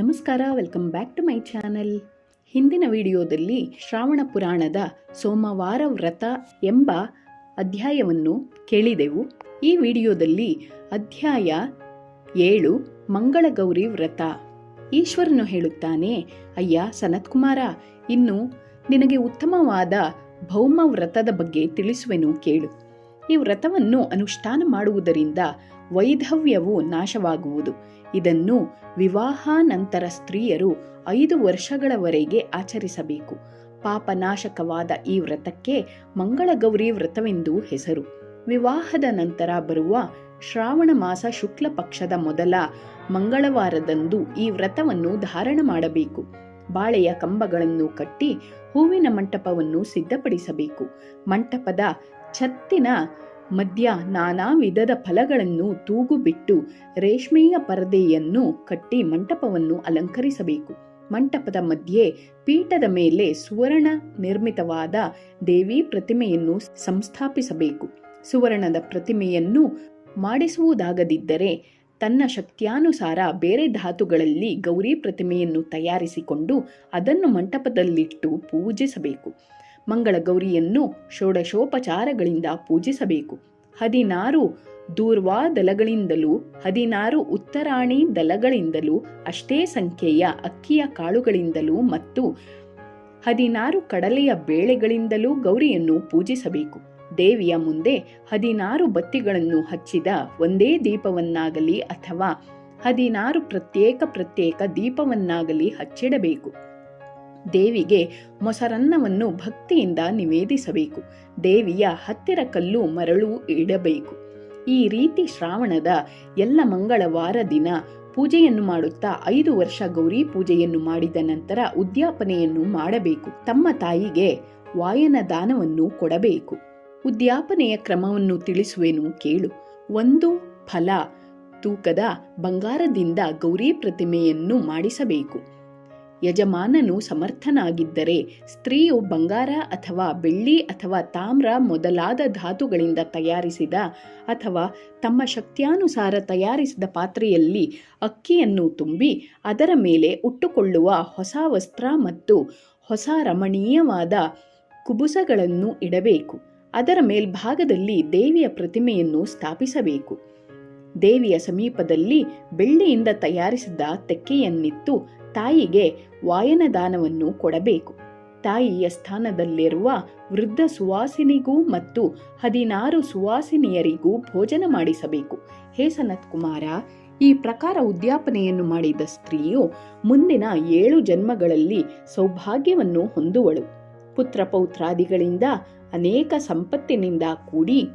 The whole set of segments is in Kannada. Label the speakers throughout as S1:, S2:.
S1: ನಮಸ್ಕಾರ welcome back to my channel ಹಿಂದಿನ ವಿಡಿಯೋದಲ್ಲಿ ಶ್ರಾವಣ ಪುರಾಣದ ಸೋಮವಾರ ವ್ರತ ಎಂಬ ಅಧ್ಯಾಯವನ್ನು ಕೇಳಿದೆವು. ಈ ವಿಡಿಯೋದಲ್ಲಿ ಅಧ್ಯಾಯ ಏಳು, ಮಂಗಳಗೌರಿ ವ್ರತ. ಈಶ್ವರನು ಹೇಳುತ್ತಾನೆ, ಅಯ್ಯ ಸನತ್ಕುಮಾರ, ಇನ್ನು ನಿನಗೆ ಉತ್ತಮವಾದ ಭೌಮ ವ್ರತದ ಬಗ್ಗೆ ತಿಳಿಸುವೆನು ಕೇಳು. ಈ ವ್ರತವನ್ನು ಅನುಷ್ಠಾನ ಮಾಡುವುದರಿಂದ ವೈಧವ್ಯವು ನಾಶವಾಗುವುದು. ಇದನ್ನು ವಿವಾಹಾನಂತರ ಸ್ತ್ರೀಯರು ಐದು ವರ್ಷಗಳವರೆಗೆ ಆಚರಿಸಬೇಕು. ಪಾಪನಾಶಕವಾದ ಈ ವ್ರತಕ್ಕೆ ಮಂಗಳಗೌರಿ ವ್ರತವೆಂದು ಹೆಸರು. ವಿವಾಹದ ನಂತರ ಬರುವ ಶ್ರಾವಣ ಮಾಸ ಶುಕ್ಲ ಪಕ್ಷದ ಮೊದಲ ಮಂಗಳವಾರದಂದು ಈ ವ್ರತವನ್ನು ಧಾರಣ ಮಾಡಬೇಕು. ಬಾಳೆಯ ಕಂಬಗಳನ್ನು ಕಟ್ಟಿ ಹೂವಿನ ಮಂಟಪವನ್ನು ಸಿದ್ಧಪಡಿಸಬೇಕು. ಮಂಟಪದ ಛತ್ತಿನ ಮಧ್ಯ ನಾನಾ ವಿಧದ ಫಲಗಳನ್ನು ತೂಗು ಬಿಟ್ಟು ರೇಷ್ಮೆಯ ಪರದೆಯನ್ನು ಕಟ್ಟಿ ಮಂಟಪವನ್ನು ಅಲಂಕರಿಸಬೇಕು. ಮಂಟಪದ ಮಧ್ಯೆ ಪೀಠದ ಮೇಲೆ ಸುವರ್ಣ ನಿರ್ಮಿತವಾದ ದೇವಿ ಪ್ರತಿಮೆಯನ್ನು ಸಂಸ್ಥಾಪಿಸಬೇಕು. ಸುವರ್ಣದ ಪ್ರತಿಮೆಯನ್ನು ಮಾಡಿಸುವುದಾಗದಿದ್ದರೆ ತನ್ನ ಶಕ್ತಿಯಾನುಸಾರ ಬೇರೆ ಧಾತುಗಳಲ್ಲಿ ಗೌರಿ ಪ್ರತಿಮೆಯನ್ನು ತಯಾರಿಸಿಕೊಂಡು ಅದನ್ನು ಮಂಟಪದಲ್ಲಿಟ್ಟು ಪೂಜಿಸಬೇಕು. ಮಂಗಳ ಗೌರಿಯನ್ನು ಷೋಡಶೋಪಚಾರಗಳಿಂದ ಪೂಜಿಸಬೇಕು. ಹದಿನಾರು ದೂರ್ವಾ ದಲಗಳಿಂದಲೂ ಹದಿನಾರು ಉತ್ತರಾಣಿ ದಲಗಳಿಂದಲೂ ಅಷ್ಟೇ ಸಂಖ್ಯೆಯ ಅಕ್ಕಿಯ ಕಾಳುಗಳಿಂದಲೂ ಮತ್ತು ಹದಿನಾರು ಕಡಲೆಯ ಬೇಳೆಗಳಿಂದಲೂ ಗೌರಿಯನ್ನು ಪೂಜಿಸಬೇಕು. ದೇವಿಯ ಮುಂದೆ ಹದಿನಾರು ಬತ್ತಿಗಳನ್ನು ಹಚ್ಚಿದ ಒಂದೇ ದೀಪವನ್ನಾಗಲಿ ಅಥವಾ ಹದಿನಾರು ಪ್ರತ್ಯೇಕ ಪ್ರತ್ಯೇಕ ದೀಪವನ್ನಾಗಲಿ ಹಚ್ಚಿಡಬೇಕು. ದೇವಿಗೆ ಮೊಸರನ್ನವನ್ನು ಭಕ್ತಿಯಿಂದ ನಿವೇದಿಸಬೇಕು. ದೇವಿಯ ಹತ್ತಿರ ಕಲ್ಲು ಮರಳು ಇಡಬೇಕು. ಈ ರೀತಿ ಶ್ರಾವಣದ ಎಲ್ಲ ಮಂಗಳವಾರ ದಿನ ಪೂಜೆಯನ್ನು ಮಾಡುತ್ತಾ ಐದು ವರ್ಷ ಗೌರಿ ಪೂಜೆಯನ್ನು ಮಾಡಿದ ನಂತರ ಉದ್ಯಾಪನೆಯನ್ನು ಮಾಡಬೇಕು. ತಮ್ಮ ತಾಯಿಗೆ ವಾಯನ ದಾನವನ್ನು ಕೊಡಬೇಕು. ಉದ್ಯಾಪನೆಯ ಕ್ರಮವನ್ನು ತಿಳಿಸುವೆನು ಕೇಳು. ಒಂದು ಫಲ ತೂಕದ ಬಂಗಾರದಿಂದ ಗೌರಿ ಪ್ರತಿಮೆಯನ್ನು ಮಾಡಿಸಬೇಕು. ಯಜಮಾನನು ಸಮರ್ಥನಾಗಿದ್ದರೆ ಸ್ತ್ರೀಯು ಬಂಗಾರ ಅಥವಾ ಬೆಳ್ಳಿ ಅಥವಾ ತಾಮ್ರ ಮೊದಲಾದ ಧಾತುಗಳಿಂದ ತಯಾರಿಸಿದ ಅಥವಾ ತಮ್ಮ ಶಕ್ತ್ಯಾನುಸಾರ ತಯಾರಿಸಿದ ಪಾತ್ರೆಯಲ್ಲಿ ಅಕ್ಕಿಯನ್ನು ತುಂಬಿ ಅದರ ಮೇಲೆ ಉಟ್ಟುಕೊಳ್ಳುವ ಹೊಸ ವಸ್ತ್ರ ಮತ್ತು ಹೊಸ ರಮಣೀಯವಾದ ಕುಬುಸಗಳನ್ನು ಇಡಬೇಕು. ಅದರ ಮೇಲ್ಭಾಗದಲ್ಲಿ ದೇವಿಯ ಪ್ರತಿಮೆಯನ್ನು ಸ್ಥಾಪಿಸಬೇಕು. ದೇವಿಯ ಸಮೀಪದಲ್ಲಿ ಬೆಳ್ಳಿಯಿಂದ ತಯಾರಿಸಿದ ತೆಕ್ಕೆಯನ್ನಿತ್ತು ತಾಯಿಗೆ ವಾಯನದಾನವನ್ನು ಕೊಡಬೇಕು. ತಾಯಿಯ ಸ್ಥಾನದಲ್ಲಿರುವ ವೃದ್ಧ ಸುವಾಸಿನಿಗೂ ಮತ್ತು ಹದಿನಾರು ಸುವಾಸಿನಿಯರಿಗೂ ಭೋಜನ ಮಾಡಿಸಬೇಕು. ಹೇ ಸನತ್ ಕುಮಾರ ಈ ಪ್ರಕಾರ ಉದ್ಯಾಪನೆಯನ್ನು ಮಾಡಿದ ಸ್ತ್ರೀಯು ಮುಂದಿನ ಏಳು ಜನ್ಮಗಳಲ್ಲಿ ಸೌಭಾಗ್ಯವನ್ನು ಹೊಂದುವಳು. ಪುತ್ರ ಪೌತ್ರಾದಿಗಳಿಂದ ಅನೇಕ ಸಂಪತ್ತಿನಿಂದ ಕೂಡಿ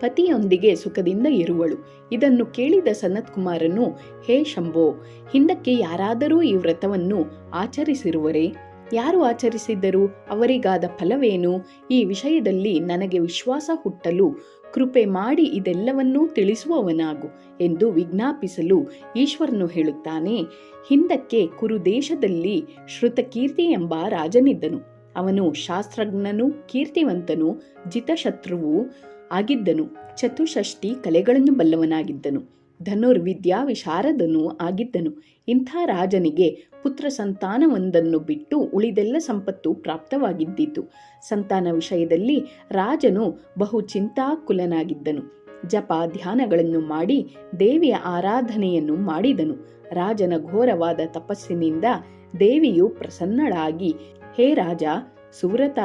S1: ಪತಿಯೊಂದಿಗೆ ಸುಖದಿಂದ ಇರುವಳು. ಇದನ್ನು ಕೇಳಿದ ಸನತ್ ಕುಮಾರನು ಹೇ ಶಂಭೋ, ಹಿಂದಕ್ಕೆ ಯಾರಾದರೂ ಈ ವ್ರತವನ್ನು ಆಚರಿಸಿರುವರೇ? ಯಾರು ಆಚರಿಸಿದ್ದರೂ? ಅವರಿಗಾದ ಫಲವೇನು? ಈ ವಿಷಯದಲ್ಲಿ ನನಗೆ ವಿಶ್ವಾಸ ಹುಟ್ಟಲು ಕೃಪೆ ಮಾಡಿ ಇದೆಲ್ಲವನ್ನೂ ತಿಳಿಸುವವನಾಗು ಎಂದು ವಿಜ್ಞಾಪಿಸಲು ಈಶ್ವರನು ಹೇಳುತ್ತಾನೆ. ಹಿಂದಕ್ಕೆ ಕುರುದೇಶದಲ್ಲಿ ಶ್ರುತಕೀರ್ತಿ ಎಂಬ ರಾಜನಿದ್ದನು. ಅವನು ಶಾಸ್ತ್ರಜ್ಞನೂ ಕೀರ್ತಿವಂತನು, ಜಿತಶತ್ರುವು ಆಗಿದ್ದನು. ಚತುಷಷ್ಟಿ ಕಲೆಗಳನ್ನು ಬಲ್ಲವನಾಗಿದ್ದನು. ಧನುರ್ವಿದ್ಯಾ ವಿಶಾರದನೂ ಆಗಿದ್ದನು. ಇಂಥ ರಾಜನಿಗೆ ಪುತ್ರ ಸಂತಾನವೊಂದನ್ನು ಬಿಟ್ಟು ಉಳಿದೆಲ್ಲ ಸಂಪತ್ತು ಪ್ರಾಪ್ತವಾಗಿದ್ದಿತು. ಸಂತಾನ ವಿಷಯದಲ್ಲಿ ರಾಜನು ಬಹು ಚಿಂತಾಕುಲನಾಗಿದ್ದನು. ಜಪ ಧ್ಯಾನಗಳನ್ನು ಮಾಡಿ ದೇವಿಯ ಆರಾಧನೆಯನ್ನು ಮಾಡಿದನು. ರಾಜನ ಘೋರವಾದ ತಪಸ್ಸಿನಿಂದ ದೇವಿಯು ಪ್ರಸನ್ನಳಾಗಿ, ಹೇ ರಾಜ, ಸುವ್ರತ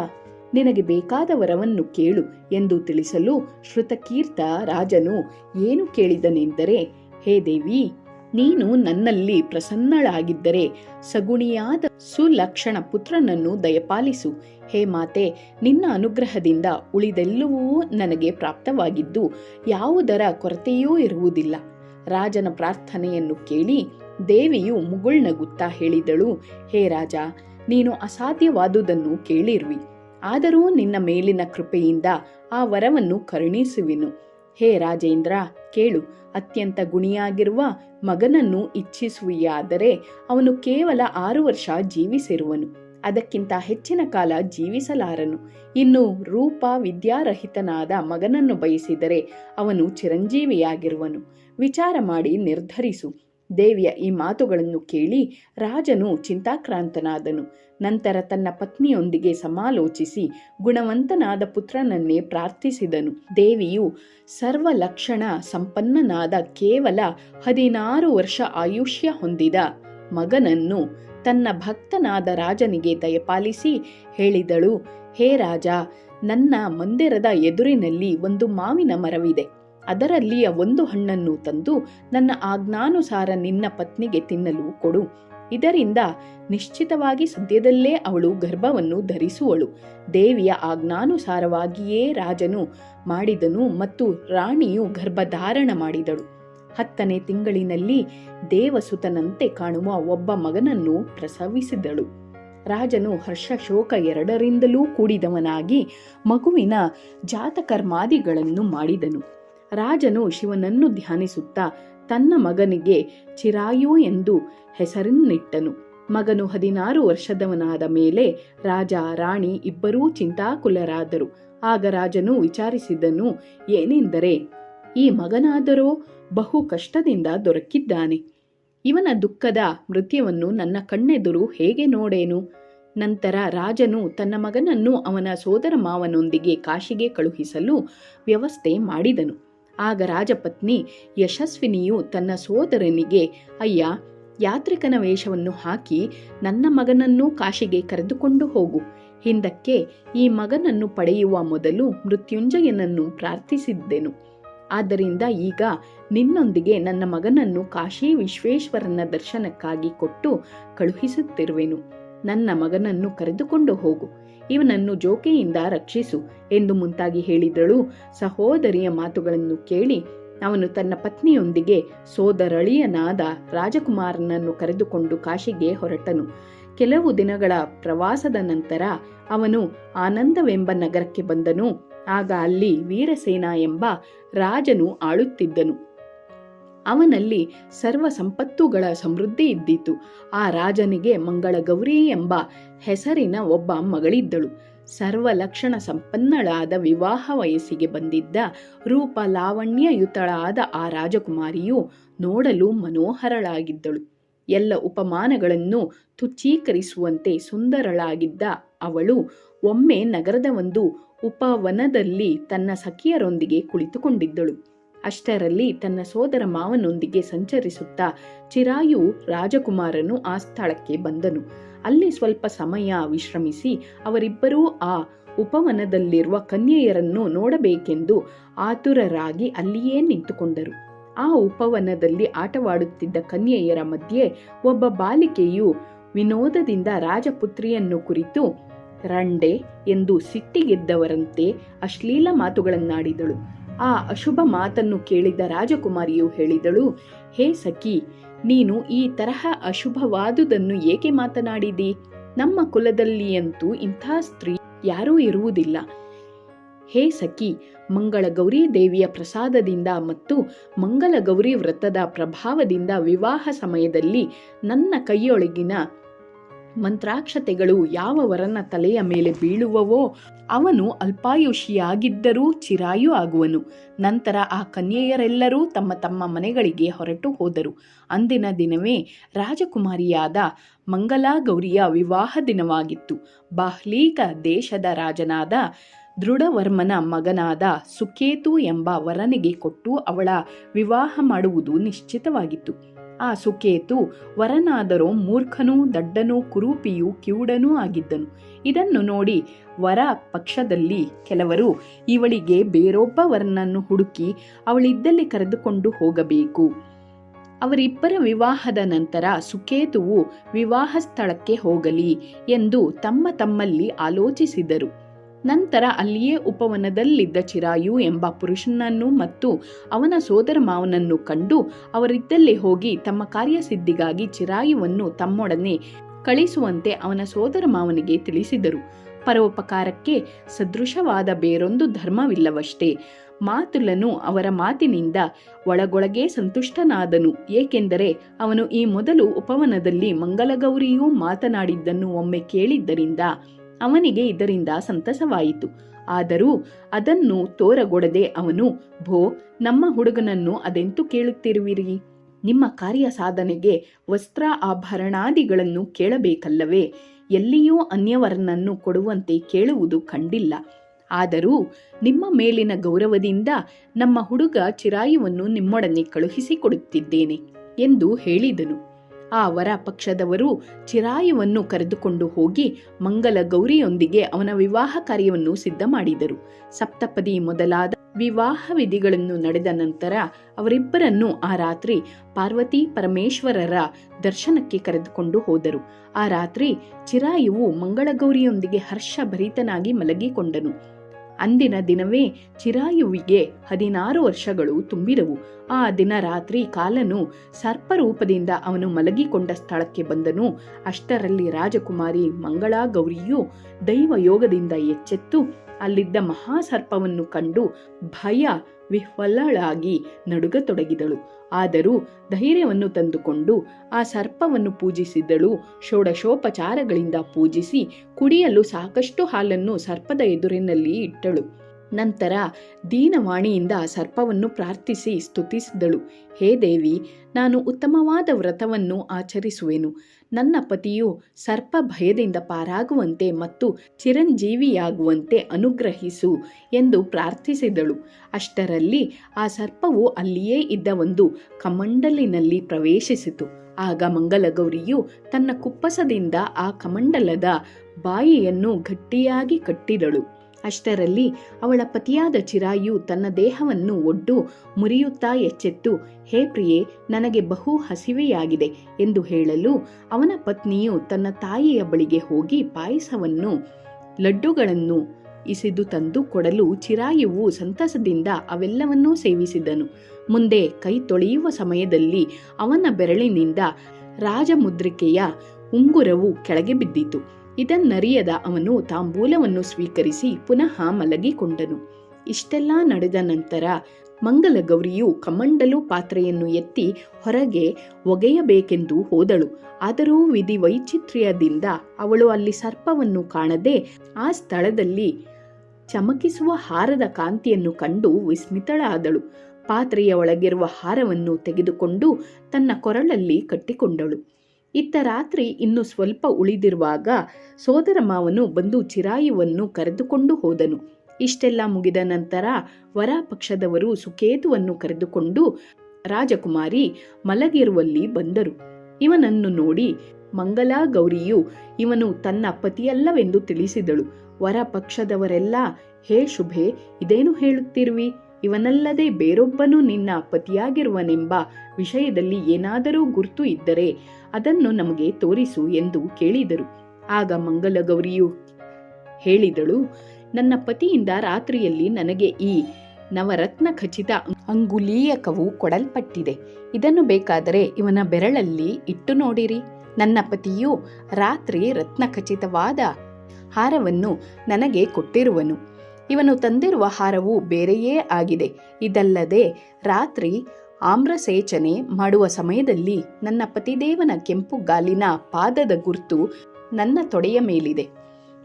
S1: ನಿನಗೆ ಬೇಕಾದ ವರವನ್ನು ಕೇಳು ಎಂದು ತಿಳಿಸಲು ಶ್ರುತಕೀರ್ತ ರಾಜನು ಏನು ಕೇಳಿದನೆಂದರೆ, ಹೇ ದೇವಿ, ನೀನು ನನ್ನಲ್ಲಿ ಪ್ರಸನ್ನಳಾಗಿದ್ದರೆ ಸಗುಣಿಯಾದ ಸುಲಕ್ಷಣ ಪುತ್ರನನ್ನು ದಯಪಾಲಿಸು. ಹೇ ಮಾತೆ, ನಿನ್ನ ಅನುಗ್ರಹದಿಂದ ಉಳಿದೆಲ್ಲವೂ ನನಗೆ ಪ್ರಾಪ್ತವಾಗಿದ್ದು ಯಾವುದರ ಕೊರತೆಯೂ ಇರುವುದಿಲ್ಲ. ರಾಜನ ಪ್ರಾರ್ಥನೆಯನ್ನು ಕೇಳಿ ದೇವಿಯು ಮುಗುಳ್ನಗುತ್ತಾ ಹೇಳಿದಳು, ಹೇ ರಾಜ, ನೀನು ಅಸಾಧ್ಯವಾದುದನ್ನು ಕೇಳಿರುವಿ. ಆದರೂ ನಿನ್ನ ಮೇಲಿನ ಕೃಪೆಯಿಂದ ಆ ವರವನ್ನು ಕರುಣಿಸುವೆನು. ಹೇ ರಾಜೇಂದ್ರ, ಕೇಳು, ಅತ್ಯಂತ ಗುಣಿಯಾಗಿರುವ ಮಗನನ್ನು ಇಚ್ಛಿಸುವಿಯಾದರೆ ಅವನು ಕೇವಲ ಆರು ವರ್ಷ ಜೀವಿಸಿರುವನು. ಅದಕ್ಕಿಂತ ಹೆಚ್ಚಿನ ಕಾಲ ಜೀವಿಸಲಾರನು. ಇನ್ನು ರೂಪ ವಿದ್ಯಾರಹಿತನಾದ ಮಗನನ್ನು ಬಯಸಿದರೆ ಅವನು ಚಿರಂಜೀವಿಯಾಗಿರುವನು. ವಿಚಾರ ಮಾಡಿ ನಿರ್ಧರಿಸು. ದೇವಿಯ ಈ ಮಾತುಗಳನ್ನು ಕೇಳಿ ರಾಜನು ಚಿಂತಾಕ್ರಾಂತನಾದನು. ನಂತರ ತನ್ನ ಪತ್ನಿಯೊಂದಿಗೆ ಸಮಾಲೋಚಿಸಿ ಗುಣವಂತನಾದ ಪುತ್ರನನ್ನೇ ಪ್ರಾರ್ಥಿಸಿದನು. ದೇವಿಯು ಸರ್ವ ಲಕ್ಷಣ ಸಂಪನ್ನನಾದ ಕೇವಲ ಹದಿನಾರು ವರ್ಷ ಆಯುಷ್ಯ ಹೊಂದಿದ ಮಗನನ್ನು ತನ್ನ ಭಕ್ತನಾದ ರಾಜನಿಗೆ ದಯಪಾಲಿಸಿ ಹೇಳಿದಳು, ಹೇ ರಾಜ, ನನ್ನ ಮಂದಿರದ ಎದುರಿನಲ್ಲಿ ಒಂದು ಮಾವಿನ ಮರವಿದೆ. ಅದರಲ್ಲಿಯ ಒಂದು ಹಣ್ಣನ್ನು ತಂದು ನನ್ನ ಆಜ್ಞಾನುಸಾರ ನಿನ್ನ ಪತ್ನಿಗೆ ತಿನ್ನಲು ಕೊಡು. ಇದರಿಂದ ನಿಶ್ಚಿತವಾಗಿ ಸದ್ಯದಲ್ಲೇ ಅವಳು ಗರ್ಭವನ್ನು ಧರಿಸುವಳು. ದೇವಿಯ ಆಜ್ಞಾನುಸಾರವಾಗಿಯೇ ರಾಜನು ಮಾಡಿದನು ಮತ್ತು ರಾಣಿಯು ಗರ್ಭಧಾರಣ ಮಾಡಿದಳು. ಹತ್ತನೇ ತಿಂಗಳಿನಲ್ಲಿ ದೇವಸುತನಂತೆ ಕಾಣುವ ಒಬ್ಬ ಮಗನನ್ನು ಪ್ರಸವಿಸಿದಳು. ರಾಜನು ಹರ್ಷ ಶೋಕ ಎರಡರಿಂದಲೂ ಕೂಡಿದವನಾಗಿ ಮಗುವಿನ ಜಾತಕರ್ಮಾದಿಗಳನ್ನು ಮಾಡಿದನು. ರಾಜನು ಶಿವನನ್ನು ಧ್ಯಾನಿಸುತ್ತಾ ತನ್ನ ಮಗನಿಗೆ ಚಿರಾಯು ಎಂದು ಹೆಸರನ್ನಿಟ್ಟನು. ಮಗನು ಹದಿನಾರು ವರ್ಷದವನಾದ ಮೇಲೆ ರಾಜ, ರಾಣಿ ಇಬ್ಬರೂ ಚಿಂತಾಕುಲರಾದರು. ಆಗ ರಾಜನು ವಿಚಾರಿಸಿದನು, ಏನೆಂದರೆ, ಈ ಮಗನಾದರೋ ಬಹು ಕಷ್ಟದಿಂದ ದೊರಕಿದ್ದಾನೆ. ಇವನ ದುಃಖದ ಮೃತ್ಯವನ್ನು ನನ್ನ ಕಣ್ಣೆದುರು ಹೇಗೆ ನೋಡೇನು? ನಂತರ ರಾಜನು ತನ್ನ ಮಗನನ್ನು ಅವನ ಸೋದರ ಮಾವನೊಂದಿಗೆ ಕಾಶಿಗೆ ಕಳುಹಿಸಲು ವ್ಯವಸ್ಥೆ ಮಾಡಿದನು. ಆಗ ರಾಜಪತ್ನಿ ಯಶಸ್ವಿನಿಯು ತನ್ನ ಸೋದರನಿಗೆ, ಅಯ್ಯ, ಯಾತ್ರಿಕನ ವೇಷವನ್ನು ಹಾಕಿ ನನ್ನ ಮಗನನ್ನು ಕಾಶಿಗೆ ಕರೆದುಕೊಂಡು ಹೋಗು. ಹಿಂದಕ್ಕೆ ಈ ಮಗನನ್ನು ಪಡೆಯುವ ಮೊದಲು ಮೃತ್ಯುಂಜಯನನ್ನು ಪ್ರಾರ್ಥಿಸಿದ್ದೆನು. ಆದ್ದರಿಂದ ಈಗ ನಿನ್ನೊಂದಿಗೆ ನನ್ನ ಮಗನನ್ನು ಕಾಶಿ ವಿಶ್ವೇಶ್ವರನ ದರ್ಶನಕ್ಕಾಗಿ ಕೊಟ್ಟು ಕಳುಹಿಸುತ್ತಿರುವೆನು. ನನ್ನ ಮಗನನ್ನು ಕರೆದುಕೊಂಡು ಹೋಗು. ಇವನನ್ನು ಜೋಕೆಯಿಂದ ರಕ್ಷಿಸು ಎಂದು ಮುಂತಾಗಿ ಹೇಳಿದಳು. ಸಹೋದರಿಯ ಮಾತುಗಳನ್ನು ಕೇಳಿ ಅವನು ತನ್ನ ಪತ್ನಿಯೊಂದಿಗೆ ಸೋದರಳಿಯನಾದ ರಾಜಕುಮಾರನನ್ನು ಕರೆದುಕೊಂಡು ಕಾಶಿಗೆ ಹೊರಟನು. ಕೆಲವು ದಿನಗಳ ಪ್ರವಾಸದ ನಂತರ ಅವನು ಆನಂದವೆಂಬ ನಗರಕ್ಕೆ ಬಂದನು. ಆಗ ಅಲ್ಲಿ ವೀರಸೇನ ಎಂಬ ರಾಜನು ಆಳುತ್ತಿದ್ದನು. ಅವನಲ್ಲಿ ಸರ್ವ ಸಂಪತ್ತುಗಳ ಸಮೃದ್ಧಿ ಇದ್ದಿತು. ಆ ರಾಜನಿಗೆ ಮಂಗಳ ಗೌರಿ ಎಂಬ ಹೆಸರಿನ ಒಬ್ಬ ಮಗಳಿದ್ದಳು. ಸರ್ವ ಲಕ್ಷಣ ಸಂಪನ್ನಳಾದ ವಿವಾಹ ವಯಸ್ಸಿಗೆ ಬಂದಿದ್ದ ರೂಪ ಲಾವಣ್ಯಯುತಳಾದ ಆ ರಾಜಕುಮಾರಿಯು ನೋಡಲು ಮನೋಹರಳಾಗಿದ್ದಳು. ಎಲ್ಲ ಉಪಮಾನಗಳನ್ನು ತುಚ್ಛೀಕರಿಸುವಂತೆ ಸುಂದರಳಾಗಿದ್ದ ಅವಳು ಒಮ್ಮೆ ನಗರದ ಒಂದು ಉಪವನದಲ್ಲಿ ತನ್ನ ಸಖಿಯರೊಂದಿಗೆ ಕುಳಿತುಕೊಂಡಿದ್ದಳು. ಅಷ್ಟರಲ್ಲಿ ತನ್ನ ಸೋದರ ಮಾವನೊಂದಿಗೆ ಸಂಚರಿಸುತ್ತಾ ಚಿರಾಯು ರಾಜಕುಮಾರನು ಆ ಸ್ಥಳಕ್ಕೆ ಬಂದನು. ಅಲ್ಲಿ ಸ್ವಲ್ಪ ಸಮಯ ವಿಶ್ರಮಿಸಿ ಅವರಿಬ್ಬರೂ ಆ ಉಪವನದಲ್ಲಿರುವ ಕನ್ಯೆಯರನ್ನು ನೋಡಬೇಕೆಂದು ಆತುರರಾಗಿ ಅಲ್ಲಿಯೇ ನಿಂತುಕೊಂಡರು. ಆ ಉಪವನದಲ್ಲಿ ಆಟವಾಡುತ್ತಿದ್ದ ಕನ್ಯೆಯರ ಮಧ್ಯೆ ಒಬ್ಬ ಬಾಲಿಕೆಯು ವಿನೋದದಿಂದ ರಾಜಪುತ್ರಿಯನ್ನು ಕುರಿತು, ರಂಡೆ ಎಂದು ಸಿಟ್ಟಿಗೆದ್ದವರಂತೆ ಅಶ್ಲೀಲ ಮಾತುಗಳನ್ನಾಡಿದಳು. ಆ ಅಶುಭ ಮಾತನ್ನು ಕೇಳಿದ ರಾಜಕುಮಾರಿಯು ಹೇಳಿದಳು, ಹೇ ಸಖಿ, ನೀನು ಈ ತರಹ ಅಶುಭವಾದುದನ್ನು ಏಕೆ ಮಾತನಾಡಿದಿ? ನಮ್ಮ ಕುಲದಲ್ಲಿಯಂತೂ ಇಂಥ ಸ್ತ್ರೀ ಯಾರೂ ಇರುವುದಿಲ್ಲ. ಹೇ ಸಖಿ ಮಂಗಳ ಗೌರಿ ದೇವಿಯ ಪ್ರಸಾದದಿಂದ ಮತ್ತು ಮಂಗಲ ಗೌರಿ ವ್ರತದ ಪ್ರಭಾವದಿಂದ ವಿವಾಹ ಸಮಯದಲ್ಲಿ ನನ್ನ ಕೈಯೊಳಗಿನ ಮಂತ್ರಾಕ್ಷತೆಗಳು ಯಾವ ವರನ ತಲೆಯ ಮೇಲೆ ಬೀಳುವವೋ ಅವನು ಅಲ್ಪಾಯುಷಿಯಾಗಿದ್ದರೂ ಚಿರಾಯು ಆಗುವನು. ನಂತರ ಆ ಕನ್ಯೆಯರೆಲ್ಲರೂ ತಮ್ಮ ತಮ್ಮ ಮನೆಗಳಿಗೆ ಹೊರಟು ಹೋದರು. ಅಂದಿನ ದಿನವೇ ರಾಜಕುಮಾರಿಯಾದ ಮಂಗಲಾ ಗೌರಿಯ ವಿವಾಹ ದಿನವಾಗಿತ್ತು. ಬಾಹ್ಲೀಕ ದೇಶದ ರಾಜನಾದ ದೃಢವರ್ಮನ ಮಗನಾದ ಸುಕೇತು ಎಂಬ ವರನಿಗೆ ಕೊಟ್ಟು ಅವಳ ವಿವಾಹ ಮಾಡುವುದು ನಿಶ್ಚಿತವಾಗಿತ್ತು. ಆ ಸುಕೇತು ವರನಾದರೋ ಮೂರ್ಖನೂ ದಡ್ಡನೂ ಕುರೂಪಿಯೂ ಕಿವುಡನೂ ಆಗಿದ್ದನು. ಇದನ್ನು ನೋಡಿ ವರ ಪಕ್ಷದಲ್ಲಿ ಕೆಲವರು ಇವಳಿಗೆ ಬೇರೊಬ್ಬ ವರನನ್ನು ಹುಡುಕಿ ಅವಳಿದ್ದಲ್ಲಿ ಕರೆದುಕೊಂಡು ಹೋಗಬೇಕು. ಅವರಿಬ್ಬರ ವಿವಾಹದ ನಂತರ ಸುಕೇತುವು ವಿವಾಹ ಸ್ಥಳಕ್ಕೆ ಹೋಗಲಿ ಎಂದು ತಮ್ಮ ತಮ್ಮಲ್ಲಿ ಆಲೋಚಿಸಿದರು. ನಂತರ ಅಲ್ಲಿಯೇ ಉಪವನದಲ್ಲಿದ್ದ ಚಿರಾಯು ಎಂಬ ಪುರುಷನನ್ನು ಮತ್ತು ಅವನ ಸೋದರ ಮಾವನನ್ನು ಕಂಡು ಅವರಿದ್ದಲ್ಲಿ ಹೋಗಿ ತಮ್ಮ ಕಾರ್ಯಸಿದ್ಧಿಗಾಗಿ ಚಿರಾಯುವನ್ನು ತಮ್ಮೊಡನೆ ಕಳಿಸುವಂತೆ ಅವನ ಸೋದರ ಮಾವನಿಗೆ ತಿಳಿಸಿದರು. ಪರೋಪಕಾರಕ್ಕೆ ಸದೃಶವಾದ ಬೇರೊಂದು ಧರ್ಮವಿಲ್ಲವಷ್ಟೇ. ಮಾತುಲನು ಅವರ ಮಾತಿನಿಂದ ಒಳಗೊಳಗೆ ಸಂತುಷ್ಟನಾದನು, ಏಕೆಂದರೆ ಅವನು ಈ ಮೊದಲು ಉಪವನದಲ್ಲಿ ಮಂಗಲಗೌರಿಯೂ ಮಾತನಾಡಿದ್ದನ್ನು ಒಮ್ಮೆ ಕೇಳಿದ್ದರಿಂದ ಅವನಿಗೆ ಇದರಿಂದ ಸಂತಸವಾಯಿತು. ಆದರೂ ಅದನ್ನು ತೋರಗೊಡದೆ ಅವನು, ಭೋ, ನಮ್ಮ ಹುಡುಗನನ್ನು ಅದೆಂತು ಕೇಳುತ್ತಿರುವಿರಿ? ನಿಮ್ಮ ಕಾರ್ಯ ಸಾಧನೆಗೆ ವಸ್ತ್ರ ಆಭರಣಾದಿಗಳನ್ನು ಕೇಳಬೇಕಲ್ಲವೇ? ಎಲ್ಲಿಯೂ ಅನ್ಯವರನನ್ನು ಕೊಡುವಂತೆ ಕೇಳುವುದು ಕಂಡಿಲ್ಲ. ಆದರೂ ನಿಮ್ಮ ಮೇಲಿನ ಗೌರವದಿಂದ ನಮ್ಮ ಹುಡುಗ ಚಿರಾಯುವನ್ನು ನಿಮ್ಮೊಡನೆ ಕಳುಹಿಸಿಕೊಡುತ್ತಿದ್ದೇನೆ, ಎಂದು ಹೇಳಿದನು. ಆ ವರ ಪಕ್ಷದವರು ಚಿರಾಯುವನ್ನು ಕರೆದುಕೊಂಡು ಹೋಗಿ ಮಂಗಲ ಗೌರಿಯೊಂದಿಗೆ ಅವನ ವಿವಾಹ ಕಾರ್ಯವನ್ನು ಸಿದ್ಧ ಮಾಡಿದರು. ಸಪ್ತಪದಿ ಮೊದಲಾದ ವಿವಾಹ ವಿಧಿಗಳನ್ನು ನಡೆದ ನಂತರ ಅವರಿಬ್ಬರನ್ನು ಆ ರಾತ್ರಿ ಪಾರ್ವತಿ ಪರಮೇಶ್ವರರ ದರ್ಶನಕ್ಕೆ ಕರೆದುಕೊಂಡು ಹೋದರು. ಆ ರಾತ್ರಿ ಚಿರಾಯುವು ಮಂಗಳಗೌರಿಯೊಂದಿಗೆ ಹರ್ಷಭರಿತನಾಗಿ ಮಲಗಿಕೊಂಡನು. ಅಂದಿನ ದಿನವೇ ಚಿರಾಯುವಿಗೆ ಹದಿನಾರು ವರ್ಷಗಳು ತುಂಬಿದವು. ಆ ದಿನ ರಾತ್ರಿ ಕಾಲನು ಸರ್ಪರೂಪದಿಂದ ಅವನು ಮಲಗಿಕೊಂಡ ಸ್ಥಳಕ್ಕೆ ಬಂದನು. ಅಷ್ಟರಲ್ಲಿ ರಾಜಕುಮಾರಿ ಮಂಗಳಾ ಗೌರಿಯು ದೈವ ಯೋಗದಿಂದ ಎಚ್ಚೆತ್ತು ಅಲ್ಲಿದ್ದ ಮಹಾಸರ್ಪವನ್ನು ಕಂಡು ಭಯ ವಿಹ್ವಲಳಾಗಿ ನಡುಗತೊಡಗಿದಳು. ಆದರೂ ಧೈರ್ಯವನ್ನು ತಂದುಕೊಂಡು ಆ ಸರ್ಪವನ್ನು ಪೂಜಿಸಿದಳು ಷೋಡಶೋಪಚಾರಗಳಿಂದ ಪೂಜಿಸಿ ಕುಡಿಯಲು ಸಾಕಷ್ಟು ಹಾಲನ್ನು ಸರ್ಪದ ಎದುರಿನಲ್ಲಿ ಇಟ್ಟಳು. ನಂತರ ದೀನವಾಣಿಯಿಂದ ಸರ್ಪವನ್ನು ಪ್ರಾರ್ಥಿಸಿ ಸ್ತುತಿಸಿದಳು. ಹೇ ದೇವಿ, ನಾನು ಉತ್ತಮವಾದ ವ್ರತವನ್ನು ಆಚರಿಸುವೆನು. ನನ್ನ ಪತಿಯು ಸರ್ಪ ಭಯದಿಂದ ಪಾರಾಗುವಂತೆ ಮತ್ತು ಚಿರಂಜೀವಿಯಾಗುವಂತೆ ಅನುಗ್ರಹಿಸು ಎಂದು ಪ್ರಾರ್ಥಿಸಿದಳು. ಅಷ್ಟರಲ್ಲಿ ಆ ಸರ್ಪವು ಅಲ್ಲಿಯೇ ಇದ್ದ ಒಂದು ಕಮಂಡಲಿನಲ್ಲಿ ಪ್ರವೇಶಿಸಿತು. ಆಗ ಮಂಗಲಗೌರಿಯು ತನ್ನ ಕುಪ್ಪಸದಿಂದ ಆ ಕಮಂಡಲದ ಬಾಯಿಯನ್ನು ಗಟ್ಟಿಯಾಗಿ ಕಟ್ಟಿದಳು. ಅಷ್ಟರಲ್ಲಿ ಅವಳ ಪತಿಯಾದ ಚಿರಾಯು ತನ್ನ ದೇಹವನ್ನು ಒಡ್ಡು ಮುರಿಯುತ್ತಾ ಎಚ್ಚೆತ್ತು, ಹೇ ಪ್ರಿಯೆ, ನನಗೆ ಬಹು ಹಸಿವೆಯಾಗಿದೆ ಎಂದು ಹೇಳಲು ಅವನ ಪತ್ನಿಯು ತನ್ನ ತಾಯಿಯ ಬಳಿಗೆ ಹೋಗಿ ಪಾಯಸವನ್ನು, ಲಡ್ಡುಗಳನ್ನು ಇಸಿದು ತಂದು ಕೊಡಲು ಚಿರಾಯುವು ಸಂತಸದಿಂದ ಅವೆಲ್ಲವನ್ನೂ ಸೇವಿಸಿದನು. ಮುಂದೆ ಕೈ ತೊಳೆಯುವ ಸಮಯದಲ್ಲಿ ಅವನ ಬೆರಳಿನಿಂದ ರಾಜಮುದ್ರಿಕೆಯ ಉಂಗುರವು ಕೆಳಗೆ ಬಿದ್ದಿತು. ಇದನ್ನರಿಯದ ಅವನು ತಾಂಬೂಲವನ್ನು ಸ್ವೀಕರಿಸಿ ಪುನಃ ಮಲಗಿಕೊಂಡನು. ಇಷ್ಟೆಲ್ಲ ನಡೆದ ನಂತರ ಮಂಗಲಗೌರಿಯು ಕಮಂಡಲು ಪಾತ್ರೆಯನ್ನು ಎತ್ತಿ ಹೊರಗೆ ಒಗೆಯಬೇಕೆಂದು ಹೋದಳು. ಆದರೂ ವಿಧಿ ವೈಚಿತ್ರ್ಯದಿಂದ ಅವಳು ಅಲ್ಲಿ ಸರ್ಪವನ್ನು ಕಾಣದೆ ಆ ಸ್ಥಳದಲ್ಲಿ ಚಮಕಿಸುವ ಹಾರದ ಕಾಂತಿಯನ್ನು ಕಂಡು ವಿಸ್ಮಿತಳಾದಳು. ಪಾತ್ರೆಯ ಒಳಗಿರುವ ಹಾರವನ್ನು ತೆಗೆದುಕೊಂಡು ತನ್ನ ಕೊರಳಲ್ಲಿ ಕಟ್ಟಿಕೊಂಡಳು. ಇತ್ತ ರಾತ್ರಿ ಇನ್ನು ಸ್ವಲ್ಪ ಉಳಿದಿರುವಾಗ ಸೋದರ ಮಾವನು ಬಂದು ಚಿರಾಯುವನ್ನು ಕರೆದುಕೊಂಡು ಹೋದನು. ಇಷ್ಟೆಲ್ಲ ಮುಗಿದ ನಂತರ ವರ ಪಕ್ಷದವರು ಸುಕೇತುವನ್ನು ಕರೆದುಕೊಂಡು ರಾಜಕುಮಾರಿ ಮಲಗಿರುವಲ್ಲಿ ಬಂದರು. ಇವನನ್ನು ನೋಡಿ ಮಂಗಲಾ ಗೌರಿಯು ಇವನು ತನ್ನ ಪತಿಯಲ್ಲವೆಂದು ತಿಳಿಸಿದಳು. ವರ ಪಕ್ಷದವರೆಲ್ಲ ಹೇ ಶುಭೆ, ಇದೇನು ಹೇಳುತ್ತಿರುವಿ? ಇವನಲ್ಲದೆ ಬೇರೊಬ್ಬನು ನಿನ್ನ ಪತಿಯಾಗಿರುವನೆಂಬ ವಿಷಯದಲ್ಲಿ ಏನಾದರೂ ಗುರ್ತು ಇದ್ದರೆ ಅದನ್ನು ನಮಗೆ ತೋರಿಸು ಎಂದು ಕೇಳಿದರು. ಆಗ ಮಂಗಲಗೌರಿಯು ಹೇಳಿದಳು, ನನ್ನ ಪತಿಯಿಂದ ರಾತ್ರಿಯಲ್ಲಿ ನನಗೆ ಈ ನವರತ್ನ ಖಚಿತ ಅಂಗುಲೀಯಕವು ಕೊಡಲ್ಪಟ್ಟಿದೆ. ಇದನ್ನು ಬೇಕಾದರೆ ಇವನ ಬೆರಳಲ್ಲಿ ಇಟ್ಟು ನೋಡಿರಿ. ನನ್ನ ಪತಿಯು ರಾತ್ರಿ ರತ್ನ ಖಚಿತವಾದ ಹಾರವನ್ನು ನನಗೆ ಕೊಟ್ಟಿರುವನು. ಇವನು ತಂದಿರುವ ಹಾರವು ಬೇರೆಯೇ ಆಗಿದೆ. ಇದಲ್ಲದೆ ರಾತ್ರಿ ಆಮ್ರಸೇಚನೆ ಮಾಡುವ ಸಮಯದಲ್ಲಿ ನನ್ನ ಪತಿದೇವನ ಕೆಂಪು ಗಾಲಿನ ಪಾದದ ಗುರ್ತು ನನ್ನ ತೊಡೆಯ ಮೇಲಿದೆ.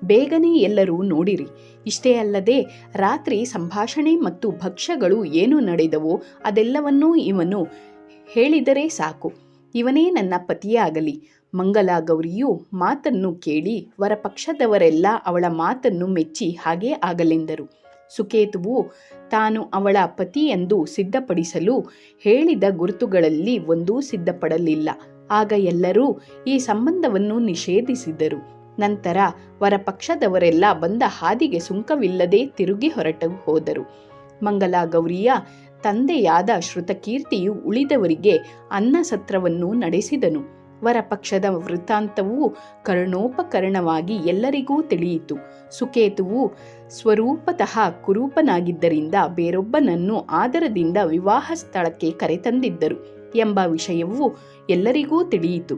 S1: ಬೇಗನೆ ಎಲ್ಲರೂ ನೋಡಿರಿ. ಇಷ್ಟೇ ಅಲ್ಲದೆ ರಾತ್ರಿ ಸಂಭಾಷಣೆ ಮತ್ತು ಭಕ್ಷ್ಯಗಳು ಏನು ನಡೆದವೋ ಅದೆಲ್ಲವನ್ನೂ ಇವನು ಹೇಳಿದರೆ ಸಾಕು. ಇವನೇ ನನ್ನ ಪತಿಯಾಗಲಿ. ಮಂಗಲ ಗೌರಿಯು ಮಾತನ್ನು ಕೇಳಿ ವರಪಕ್ಷದವರೆಲ್ಲ ಅವಳ ಮಾತನ್ನು ಮೆಚ್ಚಿ ಹಾಗೇ ಆಗಲೆಂದರು. ಸುಕೇತುವು ತಾನು ಅವಳ ಪತಿ ಎಂದು ಸಿದ್ಧಪಡಿಸಲು ಹೇಳಿದ ಗುರುತುಗಳಲ್ಲಿ ಒಂದೂ ಸಿದ್ಧಪಡಲಿಲ್ಲ. ಆಗ ಎಲ್ಲರೂ ಈ ಸಂಬಂಧವನ್ನು ನಿಷೇಧಿಸಿದರು. ನಂತರ ವರಪಕ್ಷದವರೆಲ್ಲ ಬಂದ ಹಾದಿಗೆ ಸುಂಕವಿಲ್ಲದೆ ತಿರುಗಿ ಹೊರಟು ಹೋದರು. ಮಂಗಲಾ ಗೌರಿಯ ತಂದೆಯಾದ ಶ್ರುತಕೀರ್ತಿಯು ಉಳಿದವರಿಗೆ ಅನ್ನಸತ್ರವನ್ನು ನಡೆಸಿದನು. ವರಪಕ್ಷದ ವೃತ್ತಾಂತವು ಕರ್ಣೋಪಕರಣವಾಗಿ ಎಲ್ಲರಿಗೂ ತಿಳಿಯಿತು. ಸುಕೇತುವು ಸ್ವರೂಪತಃ ಕುರೂಪನಾಗಿದ್ದರಿಂದ ಬೇರೊಬ್ಬನನ್ನು ಆದರದಿಂದ ವಿವಾಹ ಸ್ಥಳಕ್ಕೆ ಕರೆತಂದಿದ್ದರು ಎಂಬ ವಿಷಯವು ಎಲ್ಲರಿಗೂ ತಿಳಿಯಿತು.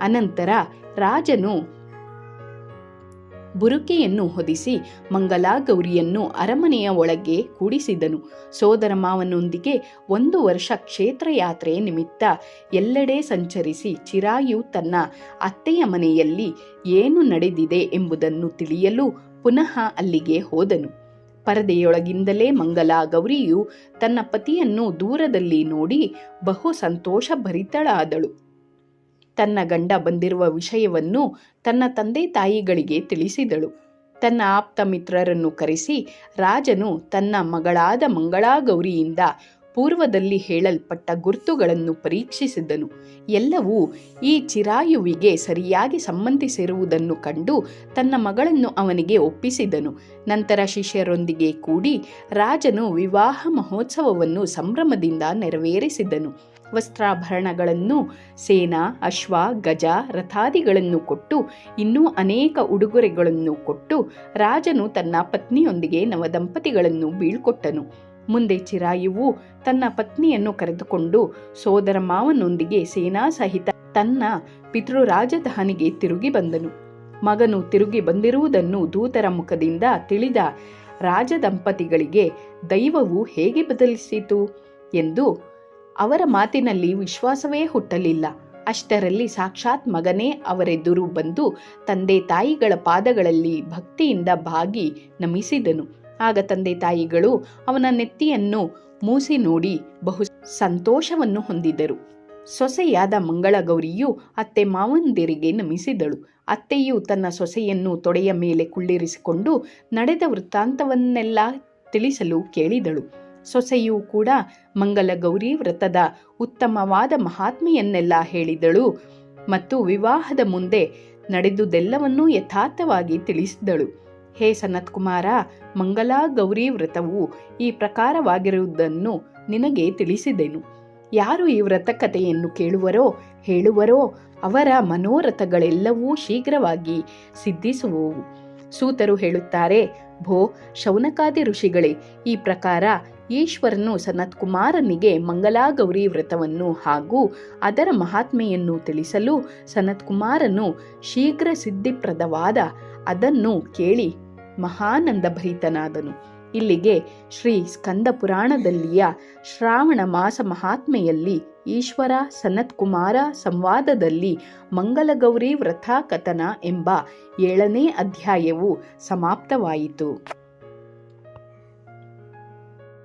S1: ಅನಂತರ ರಾಜನು ಬುರುಕೆಯನ್ನು ಹೊದಿಸಿ ಮಂಗಲಾ ಗೌರಿಯನ್ನು ಅರಮನೆಯ ಒಳಗೆ ಕೂಡಿಸಿದನು. ಸೋದರ ಮಾವನೊಂದಿಗೆ ಒಂದು ವರ್ಷ ಕ್ಷೇತ್ರಯಾತ್ರೆ ನಿಮಿತ್ತ ಎಲ್ಲೆಡೆ ಸಂಚರಿಸಿ ಚಿರಾಯು ತನ್ನ ಅತ್ತೆಯ ಮನೆಯಲ್ಲಿ ಏನು ನಡೆದಿದೆ ಎಂಬುದನ್ನು ತಿಳಿಯಲು ಪುನಃ ಅಲ್ಲಿಗೆ ಹೋದನು. ಪರದೆಯೊಳಗಿಂದಲೇ ಮಂಗಲಾ ಗೌರಿಯು ತನ್ನ ಪತಿಯನ್ನು ದೂರದಲ್ಲಿ ನೋಡಿ ಬಹು ಸಂತೋಷ ಭರಿತಳಾದಳು ತನ್ನ ಗಂಡ ಬಂದಿರುವ ವಿಷಯವನ್ನು ತನ್ನ ತಂದೆ ತಾಯಿಗಳಿಗೆ ತಿಳಿಸಿದಳು. ತನ್ನ ಆಪ್ತ ಮಿತ್ರರನ್ನು ಕರೆಸಿ, ರಾಜನು ತನ್ನ ಮಗಳಾದ ಮಂಗಳಾಗೌರಿಯಿಂದ ಪೂರ್ವದಲ್ಲಿ ಹೇಳಲ್ಪಟ್ಟ ಗುರುತುಗಳನ್ನು ಪರೀಕ್ಷಿಸಿದನು. ಎಲ್ಲವೂ ಈ ಚಿರಾಯುವಿಗೆ ಸರಿಯಾಗಿ ಸಂಬಂಧಿಸಿರುವುದನ್ನು ಕಂಡು ತನ್ನ ಮಗಳನ್ನು ಅವನಿಗೆ ಒಪ್ಪಿಸಿದನು. ನಂತರ ಶಿಷ್ಯರೊಂದಿಗೆ ಕೂಡಿ ರಾಜನು ವಿವಾಹ ಮಹೋತ್ಸವವನ್ನು ಸಂಭ್ರಮದಿಂದ ನೆರವೇರಿಸಿದನು. ವಸ್ತ್ರಾಭರಣಗಳನ್ನು ಸೇನಾ, ಅಶ್ವ, ಗಜ, ರಥಾದಿಗಳನ್ನು ಕೊಟ್ಟು, ಇನ್ನೂ ಅನೇಕ ಉಡುಗೊರೆಗಳನ್ನು ಕೊಟ್ಟು ರಾಜನು ತನ್ನ ಪತ್ನಿಯೊಂದಿಗೆ ನವದಂಪತಿಗಳನ್ನು ಬೀಳ್ಕೊಟ್ಟನು. ಮುಂದೆ ಚಿರಾಯುವು ತನ್ನ ಪತ್ನಿಯನ್ನು ಕರೆದುಕೊಂಡು ಸೋದರ ಮಾವನೊಂದಿಗೆ ಸೇನಾ ಸಹಿತ ತನ್ನ ಪಿತೃ ರಾಜಧಾನಿಗೆ ತಿರುಗಿ ಬಂದನು. ಮಗನು ತಿರುಗಿ ಬಂದಿರುವುದನ್ನು ದೂತರ ಮುಖದಿಂದ ತಿಳಿದ ರಾಜದಂಪತಿಗಳಿಗೆ ದೈವವು ಹೇಗೆ ಬದಲಿಸಿತು ಎಂದು ಅವರ ಮಾತಿನಲ್ಲಿ ವಿಶ್ವಾಸವೇ ಹುಟ್ಟಲಿಲ್ಲ. ಅಷ್ಟರಲ್ಲಿ ಸಾಕ್ಷಾತ್ ಮಗನೇ ಅವರೆದುರು ಬಂದು ತಂದೆ ತಾಯಿಗಳ ಪಾದಗಳಲ್ಲಿ ಭಕ್ತಿಯಿಂದ ಬಾಗಿ ನಮಿಸಿದನು. ಆಗ ತಂದೆ ತಾಯಿಗಳು ಅವನ ನೆತ್ತಿಯನ್ನು ಮೂಸಿ ನೋಡಿ ಬಹು ಸಂತೋಷವನ್ನು ಹೊಂದಿದರು. ಸೊಸೆಯಾದ ಮಂಗಳಗೌರಿಯು ಅತ್ತೆ ಮಾವಂದಿರಿಗೆ ನಮಿಸಿದಳು. ಅತ್ತೆಯು ತನ್ನ ಸೊಸೆಯನ್ನು ತೊಡೆಯ ಮೇಲೆ ಕುಳ್ಳಿರಿಸಿಕೊಂಡು ನಡೆದ ವೃತ್ತಾಂತವನ್ನೆಲ್ಲ ತಿಳಿಸಲು ಕೇಳಿದಳು. ಸೊಸೆಯೂ ಕೂಡ ಮಂಗಲಗೌರಿ ವ್ರತದ ಉತ್ತಮವಾದ ಮಹಾತ್ಮೆಯನ್ನೆಲ್ಲ ಹೇಳಿದಳು ಮತ್ತು ವಿವಾಹದ ಮುಂದೆ ನಡೆದುದೆಲ್ಲವನ್ನೂ ಯಥಾರ್ಥವಾಗಿ ತಿಳಿಸಿದಳು. ಹೇ ಸನತ್ಕುಮಾರ ಮಂಗಲಾ ಗೌರಿ ವ್ರತವು ಈ ಪ್ರಕಾರವಾಗಿರುವುದನ್ನು ನಿನಗೆ ತಿಳಿಸಿದೆನು. ಯಾರು ಈ ವ್ರತ ಕಥೆಯನ್ನು ಕೇಳುವರೋ, ಹೇಳುವರೋ, ಅವರ ಮನೋರಥಗಳೆಲ್ಲವೂ ಶೀಘ್ರವಾಗಿ ಸಿದ್ಧಿಸುವವು. ಸೂತರು ಹೇಳುತ್ತಾರೆ ಭೋ ಶೌನಕಾದಿ ಋಷಿಗಳೇ, ಈ ಪ್ರಕಾರ ಈಶ್ವರನು ಸನತ್ಕುಮಾರನಿಗೆ ಮಂಗಲಾಗೌರಿ ವ್ರತವನ್ನು ಹಾಗೂ ಅದರ ಮಹಾತ್ಮೆಯನ್ನು ತಿಳಿಸಲು ಸನತ್ಕುಮಾರನು ಶೀಘ್ರ ಸಿದ್ಧಿಪ್ರದವಾದ ಅದನ್ನು ಕೇಳಿ ಮಹಾನಂದ ಭರಿತನಾದನು ಇಲ್ಲಿಗೆ ಶ್ರೀ ಸ್ಕಂದ ಪುರಾಣದಲ್ಲಿಯ ಶ್ರಾವಣ ಮಾಸ ಮಹಾತ್ಮೆಯಲ್ಲಿ ಈಶ್ವರ ಸನತ್ಕುಮಾರ ಸಂವಾದದಲ್ಲಿ ಮಂಗಲಗೌರಿ ವ್ರಥಾಕಥನ ಕಥನ ಎಂಬ ಏಳನೇ ಅಧ್ಯಾಯವು ಸಮಾಪ್ತವಾಯಿತು.